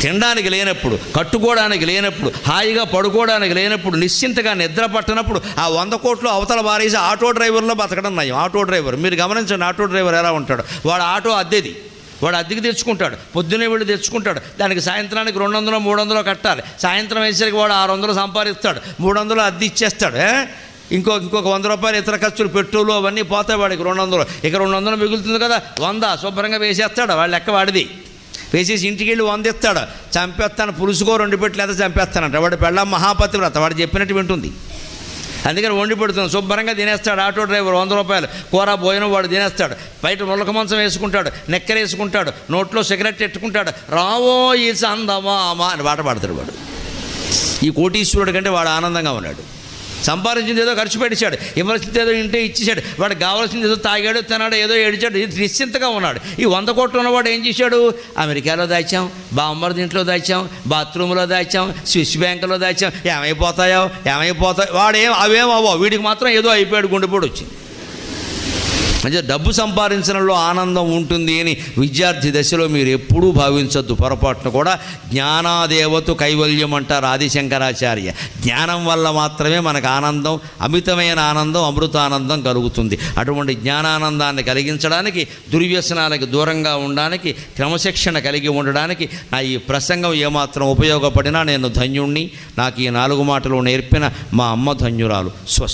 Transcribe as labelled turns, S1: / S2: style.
S1: తినడానికి లేనప్పుడు కట్టుకోవడానికి లేనప్పుడు హాయిగా పడుకోవడానికి లేనప్పుడు నిశ్చింతగా నిద్ర పట్టనప్పుడు ఆ వంద కోట్లు అవతల బారేసి ఆటో డ్రైవర్లో బతకడం నయం. ఆటో డ్రైవర్ మీరు గమనించండి ఆటో డ్రైవర్ ఎలా ఉంటాడు? వాడు ఆటో అద్దెది. వాడు అద్దెకి తెచ్చుకుంటాడు. పొద్దునే వెళ్ళి తెచ్చుకుంటాడు. దానికి సాయంత్రానికి రెండు వందలు మూడు వందలు కట్టాలి. సాయంత్రం వేసరికి వాడు ఆరు వందలు సంపాదిస్తాడు. మూడు వందలు అద్దె ఇచ్చేస్తాడు ఇంకో ఇంకొక వంద రూపాయలు ఇతర ఖర్చులు పెట్రోలు అవన్నీ పోతాయి వాడికి రెండు వందలు ఇక రెండు వందలు మిగులుతుంది కదా వంద శుభ్రంగా వేసేస్తాడు. వాళ్ళ లెక్క వాడిది. వేసేసి ఇంటికి వెళ్ళి వందిస్తాడు. చంపేస్తాను పులుసుకో రెండు పెట్టి లేదా చంపేస్తానంట. వాడు పెళ్ళ మహాపతివ్రత. వాడు చెప్పినట్టు వింటుంది. అందుకని వండి పెడుతుంది శుభ్రంగా తినేస్తాడు ఆటో డ్రైవర్. వంద రూపాయలు. కూర భోజనం వాడు తినేస్తాడు. బయట ములక మంచం వేసుకుంటాడు. నెక్కర వేసుకుంటాడు. నోట్లో సిగరెట్ ఎట్టుకుంటాడు. రావో ఈ సందమా అమ్మా అని పాట పాడతాడు వాడు. ఈ కోటీశ్వరుడు కంటే వాడు ఆనందంగా ఉన్నాడు. సంపాదించింది ఏదో ఖర్చు పెట్టించాడు ఇవ్వాల్సింది ఏదో ఇంటే ఇచ్చేసాడు వాడికి కావాల్సింది ఏదో తాగాడు తిన్నాడు ఏదో ఏడిచాడు. ఇది నిశ్చింతగా ఉన్నాడు. ఈ వంద కోట్లు ఉన్నవాడు ఏం చేశాడు? అమెరికాలో దాచాం బామ్మర్ దీంట్లో దాచాం బాత్రూంలో దాచాం స్విస్ బ్యాంకులో దాచాం. ఏమైపోతాయో ఏమైపోతాయో వాడేం అవేం అవ్వవు. వీడికి మాత్రం ఏదో అయిపోయాడు గుండెపోడు వచ్చింది. అంటే డబ్బు సంపాదించడంలో ఆనందం ఉంటుంది అని విద్యార్థి దశలో మీరు ఎప్పుడూ భావించొద్దు. పొరపాటున కూడా జ్ఞానాదేవతు కైవల్యం అంటారు ఆదిశంకరాచార్య. జ్ఞానం వల్ల మాత్రమే మనకు ఆనందం అమితమైన ఆనందం అమృతానందం కలుగుతుంది. అటువంటి జ్ఞానానందాన్ని కలిగించడానికి దుర్వ్యసనాలకు దూరంగా ఉండడానికి క్రమశిక్షణ కలిగి ఉండడానికి నా ఈ ప్రసంగం ఏమాత్రం ఉపయోగపడినా నేను ధన్యుణ్ణి. నాకు ఈ నాలుగు మాటలు నేర్పిన మా అమ్మ ధన్యురాలు. స్వస్తి.